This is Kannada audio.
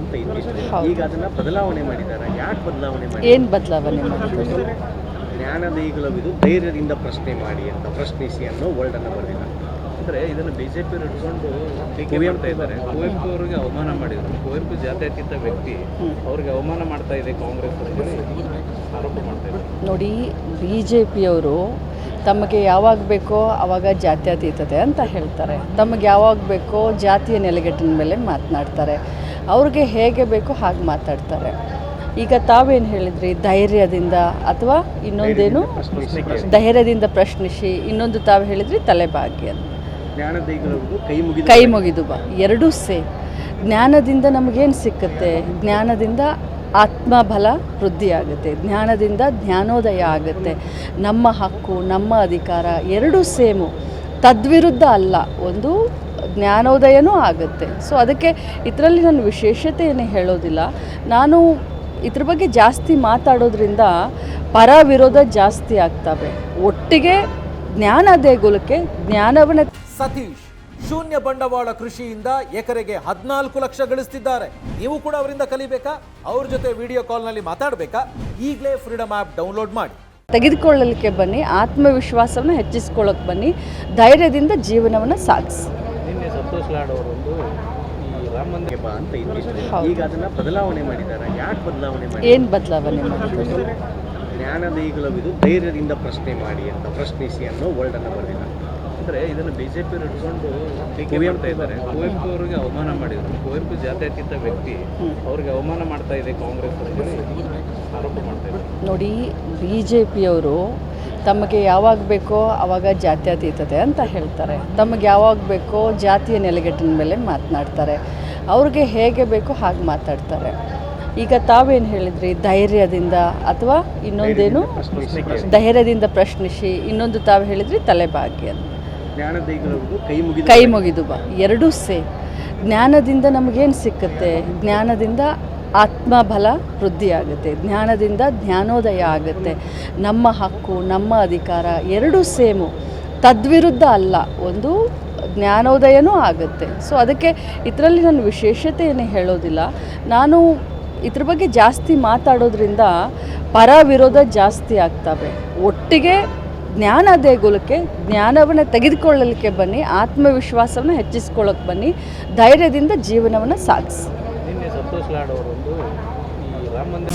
ಅಂತ ಈಗ ಅದನ್ನ ಬದಲಾವಣೆ ಮಾಡಿದ್ದಾರೆ ಯಾಕೆ ಬದಲಾವಣೆ ಮಾಡಿ ಏನು ಬದಲಾವಣೆ ಮಾಡಿದ್ರು? ಜ್ಞಾನದೇಗುಲವಿದು ಧೈರ್ಯದಿಂದ ಪ್ರಶ್ನೆ ಮಾಡಿ ಅಂತ ಪ್ರಶ್ನಿಸಿ ಅನ್ನೋ ವರ್ಡ್ ಅನ್ನ ಬರೆದಿಲ್ಲ. ಅಂದರೆ ಇದನ್ನು ಬಿ ಜೆ ಪಿಯವರು ಇಟ್ಕೊಂಡು ಟೀಕೆ ಮಾಡ್ತಾ ಇದ್ದಾರೆ. ಕುವೆಂಪು ಅವರಿಗೆ ಅವಮಾನ ಮಾಡಿದರು. ಕುವೆಂಪು ಜಾತ್ಯತೀತ ವ್ಯಕ್ತಿ. ಅವ್ರಿಗೆ ಅವಮಾನ ಮಾಡ್ತಾ ಇದೆ ಕಾಂಗ್ರೆಸ್ ಆರೋಪ ಮಾಡ್ತಾ ಇದ್ದಾರೆ. ನೋಡಿ ಬಿ ಜೆ ಪಿಯವರು ತಮಗೆ ಯಾವಾಗ ಬೇಕೋ ಆವಾಗ ಜಾತ್ಯತೀತತೆ ಅಂತ ಹೇಳ್ತಾರೆ. ತಮಗೆ ಯಾವಾಗ ಬೇಕೋ ಜಾತಿಯ ನೆಲೆಗಟ್ಟಿನ ಮೇಲೆ ಮಾತನಾಡ್ತಾರೆ. ಅವ್ರಿಗೆ ಹೇಗೆ ಬೇಕೋ ಹಾಗೆ ಮಾತಾಡ್ತಾರೆ. ಈಗ ತಾವೇನು ಹೇಳಿದ್ರಿ? ಧೈರ್ಯದಿಂದ ಅಥವಾ ಇನ್ನೊಂದೇನು? ಧೈರ್ಯದಿಂದ ಪ್ರಶ್ನಿಸಿ. ಇನ್ನೊಂದು ತಾವು ಹೇಳಿದ್ರಿ ತಲೆಬಾಗಿ ಅಂತ. ಜ್ಞಾನದೇಗುಲವಿದು ಕೈ ಮುಗಿದ ಕೈ ಮುಗಿದು ಬಾ. ಎರಡೂ ಸೇಮ್ ಜ್ಞಾನದಿಂದ ನಮಗೇನು ಸಿಕ್ಕುತ್ತೆ? ಜ್ಞಾನದಿಂದ ಆತ್ಮಬಲ ವೃದ್ಧಿಯಾಗುತ್ತೆ ಜ್ಞಾನದಿಂದ ಜ್ಞಾನೋದಯ ಆಗುತ್ತೆ. ನಮ್ಮ ಹಕ್ಕು ನಮ್ಮ ಅಧಿಕಾರ ಎರಡೂ ಸೇಮು. ತದ್ವಿರುದ್ಧ ಅಲ್ಲ. ಒಂದು ಜ್ಞಾನೋದಯನೂ ಆಗುತ್ತೆ. ಸೊ ಅದಕ್ಕೆ ಇದರಲ್ಲಿ ನಾನು ವಿಶೇಷತೆ ಏನು ಹೇಳೋದಿಲ್ಲ. ನಾನು ಇದ್ರ ಬಗ್ಗೆ ಜಾಸ್ತಿ ಮಾತಾಡೋದ್ರಿಂದ ಪರ ವಿರೋಧ ಜಾಸ್ತಿ ಆಗ್ತವೆ. ಒಟ್ಟಿಗೆ ಜ್ಞಾನ ದೇಗುಲಕ್ಕೆ ಜ್ಞಾನವನ್ನ ಸತೀಶ್ ಶೂನ್ಯ ಬಂಡವಾಳ ಕೃಷಿಯಿಂದ ಎಕರೆಗೆ ಹದಿನಾಲ್ಕು ಲಕ್ಷ ಗಳಿಸ್ತಿದ್ದಾರೆ. ನೀವು ಕೂಡ ಅವರಿಂದ ಕಲಿಬೇಕಾ? ಅವ್ರ ಜೊತೆ ವಿಡಿಯೋ ಕಾಲ್ನಲ್ಲಿ ಮಾತಾಡಬೇಕಾ? ಈಗಲೇ ಫ್ರೀಡಮ್ ಆ್ಯಪ್ ಡೌನ್ಲೋಡ್ ಮಾಡಿ. ತೆಗೆದುಕೊಳ್ಳಲಿಕ್ಕೆ ಬನ್ನಿ ಆತ್ಮವಿಶ್ವಾಸವನ್ನು ಹೆಚ್ಚಿಸ್ಕೊಳ್ಳೋಕೆ ಬನ್ನಿ ಧೈರ್ಯದಿಂದ ಜೀವನವನ್ನು ಸಾಗಿಸಿ. ನಿನ್ನೆ ಸಂತೋಷ್ ಲಾಡ್ ಅವರೊಂದು ಈ ರಾಮ ಮಂದಿರ ಬಾ ಅಂತ ಇದ್ದಿತ್ತು ಈಗ ಅದನ್ನ ಬದಲಾವಣೆ ಮಾಡಿದ್ದಾರೆ. ಯಾಕೆ ಬದಲಾವಣೆ ಮಾಡಿ ಏನು ಬದಲಾವಣೆ ಮಾಡಿದ್ರು ಜ್ಞಾನದೇಗುಲವಿದು ಧೈರ್ಯದಿಂದ ಪ್ರಶ್ನೆ ಮಾಡಿ ಅಂತ ಪ್ರಶ್ನಿಸಿ ಅನ್ನೋ ವರ್ಡ್ ಅನ್ನ ಬರೆದಿಲ್ಲ. ಅಂದರೆ ಇದನ್ನು ಬಿ ಜೆ ಪಿಯವರು ಇಟ್ಕೊಂಡು ಟೀಕೆ ಮಾಡ್ತಾ ಇದ್ದಾರೆ. ಕುವೆಂಪು ಅವರಿಗೆ ಅವಮಾನ ಮಾಡಿದರು. ಕುವೆಂಪು ಜಾತ್ಯತೀತ ವ್ಯಕ್ತಿ. ಅವ್ರಿಗೆ ಅವಮಾನ ಮಾಡ್ತಾ ಇದೆ ಕಾಂಗ್ರೆಸ್ ಅಂತ ಆರೋಪ ಮಾಡ್ತಾ ಇದ್ದಾರೆ. ನೋಡಿ ಬಿ ಜೆ ಪಿಯವರು ತಮಗೆ ಯಾವಾಗ ಬೇಕೋ ಆವಾಗ ಜಾತ್ಯತೀತತೆ ಅಂತ ಹೇಳ್ತಾರೆ. ತಮಗೆ ಯಾವಾಗ ಬೇಕೋ ಜಾತಿಯ ನೆಲೆಗಟ್ಟಿನ ಮೇಲೆ ಮಾತನಾಡ್ತಾರೆ. ಅವ್ರಿಗೆ ಹೇಗೆ ಬೇಕೋ ಹಾಗೆ ಮಾತಾಡ್ತಾರೆ. ಈಗ ತಾವೇನು ಹೇಳಿದ್ರಿ? ಧೈರ್ಯದಿಂದ ಅಥವಾ ಇನ್ನೊಂದೇನು? ಧೈರ್ಯದಿಂದ ಪ್ರಶ್ನಿಸಿ. ಇನ್ನೊಂದು ತಾವು ಹೇಳಿದ್ರಿ ತಲೆಬಾಗಿ ಅಂತ ಜ್ಞಾನದೇಗುಲವಿದು ಕೈ ಮುಗಿದ ಕೈ ಮುಗಿದು ಬಾ. ಎರಡೂ ಸೇ ಜ್ಞಾನದಿಂದ ನಮಗೇನು ಸಿಕ್ಕುತ್ತೆ? ಜ್ಞಾನದಿಂದ ಆತ್ಮಬಲ ವೃದ್ಧಿಯಾಗುತ್ತೆ. ಜ್ಞಾನದಿಂದ ಜ್ಞಾನೋದಯ ಆಗುತ್ತೆ. ನಮ್ಮ ಹಕ್ಕು, ನಮ್ಮ ಅಧಿಕಾರ ಎರಡೂ ಸೇಮು. ತದ್ವಿರುದ್ಧ ಅಲ್ಲ, ಒಂದು ಜ್ಞಾನೋದಯನೂ ಆಗುತ್ತೆ. ಸೊ ಅದಕ್ಕೆ ಇದರಲ್ಲಿ ನಾನು ವಿಶೇಷತೆ ಏನು ಹೇಳೋದಿಲ್ಲ. ನಾನು ಇದ್ರ ಬಗ್ಗೆ ಜಾಸ್ತಿ ಮಾತಾಡೋದ್ರಿಂದ ಪರ ವಿರೋಧ ಜಾಸ್ತಿ ಆಗ್ತವೆ. ಒಟ್ಟಿಗೆ ಜ್ಞಾನ ದೇಗುಲಕ್ಕೆ, ಜ್ಞಾನವನ್ನು ತೆಗೆದುಕೊಳ್ಳಲಿಕ್ಕೆ ಬನ್ನಿ, ಆತ್ಮವಿಶ್ವಾಸವನ್ನು ಹೆಚ್ಚಿಸ್ಕೊಳ್ಳೋಕೆ ಬನ್ನಿ, ಧೈರ್ಯದಿಂದ ಜೀವನವನ್ನು ಸಾಗಿಸಿ. సంతోష్ లాడేవాడు ರಾಮ ಮಂದಿರ